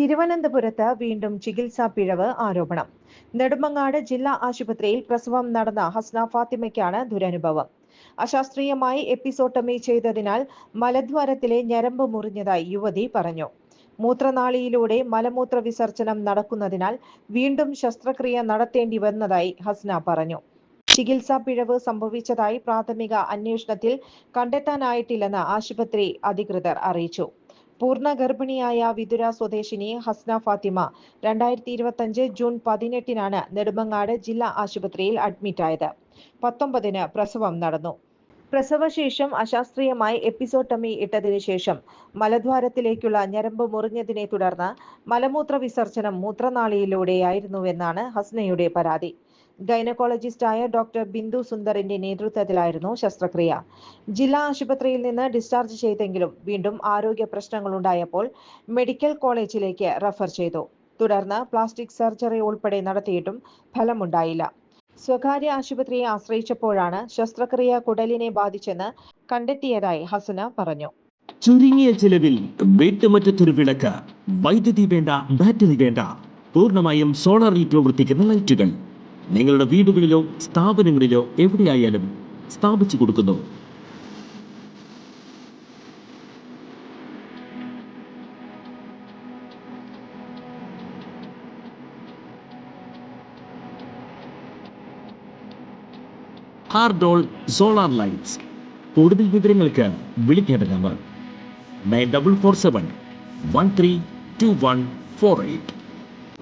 തിരുവനന്തപുരത്ത് വീണ്ടും ചികിത്സാ പിഴവ് ആരോപണം. നെടുമങ്ങാട് ജില്ലാ ആശുപത്രിയിൽ പ്രസവം നടന്ന ഹസ്ന ഫാത്തിമയ്ക്കാണ് ദുരനുഭവം. അശാസ്ത്രീയമായി എപ്പിസോട്ടമി ചെയ്തതിനാൽ മലദ്വാരത്തിലെ ഞരമ്പ് മുറിഞ്ഞതായി യുവതി പറഞ്ഞു. മൂത്രനാളിയിലൂടെ മലമൂത്ര വിസർജനം നടക്കുന്നതിനാൽ വീണ്ടും ശസ്ത്രക്രിയ നടത്തേണ്ടി വന്നതായി ഹസ്ന പറഞ്ഞു. ചികിത്സാ പിഴവ് സംഭവിച്ചതായി പ്രാഥമിക അന്വേഷണത്തിൽ കണ്ടെത്താനായിട്ടില്ലെന്ന് ആശുപത്രി അധികൃതർ അറിയിച്ചു. പൂർണ ഗർഭിണിയായ വിതുര സ്വദേശിനി ഹസ്ന ഫാത്തിമ രണ്ടായിരത്തി ഇരുപത്തഞ്ച് ജൂൺ പതിനെട്ടിനാണ് നെടുമങ്ങാട് ജില്ലാ ആശുപത്രിയിൽ അഡ്മിറ്റ് അഡ്മിറ്റായത്. പത്തൊമ്പതിന് പ്രസവം നടന്നു. പ്രസവശേഷം അശാസ്ത്രീയമായി എപ്പിസോട്ടമി ഇട്ടതിനു ശേഷം മലദ്വാരത്തിലേക്കുള്ള ഞരമ്പ് മുറിഞ്ഞതിനെ തുടർന്ന് മലമൂത്ര വിസർജനം മൂത്രനാളിയിലൂടെയായിരുന്നുവെന്നാണ് ഹസ്നയുടെ പരാതി. ഗൈനക്കോളജിസ്റ്റായ ഡോക്ടർ ബിന്ദു സുന്ദറിന്റെ നേതൃത്വത്തിലായിരുന്നു ശസ്ത്രക്രിയ. ജില്ലാ ആശുപത്രിയിൽ നിന്ന് ഡിസ്ചാർജ് ചെയ്തെങ്കിലും വീണ്ടും ആരോഗ്യ പ്രശ്നങ്ങളുണ്ടായപ്പോൾ മെഡിക്കൽ കോളേജിലേക്ക് റഫർ ചെയ്തു. തുടർന്ന് പ്ലാസ്റ്റിക് സർജറി ഉൾപ്പെടെ നടത്തിയിട്ടും ഫലമുണ്ടായില്ല. സ്വകാര്യ ആശുപത്രിയെ ആശ്രയിച്ചപ്പോഴാണ് ശസ്ത്രക്രിയ കുടലിനെ ബാധിച്ചെന്ന് കണ്ടെത്തിയതായി ഹസന പറഞ്ഞു. ചുരുങ്ങിയ ചിലവിൽ വീട്ടുമുറ്റത്തൊരു വിളക്ക്. വൈദ്യുതി വേണ്ട ബാറ്ററി വേണ്ട. പൂർണമായും സോളാറിൽ പ്രവർത്തിക്കുന്ന ലൈറ്റുകൾ. നിങ്ങളുടെ വീടുകളിലോ സ്ഥാപനങ്ങളിലോ എവിടെയായാലും സ്ഥാപിച്ചു കൊടുക്കുന്നു. ഹാർഡോൾ സോളാർ ലൈറ്റ്സ്. കൂടുതൽ വിവരങ്ങൾക്ക് വിളിക്കേണ്ട number. Nine double four seven one three two one four eight.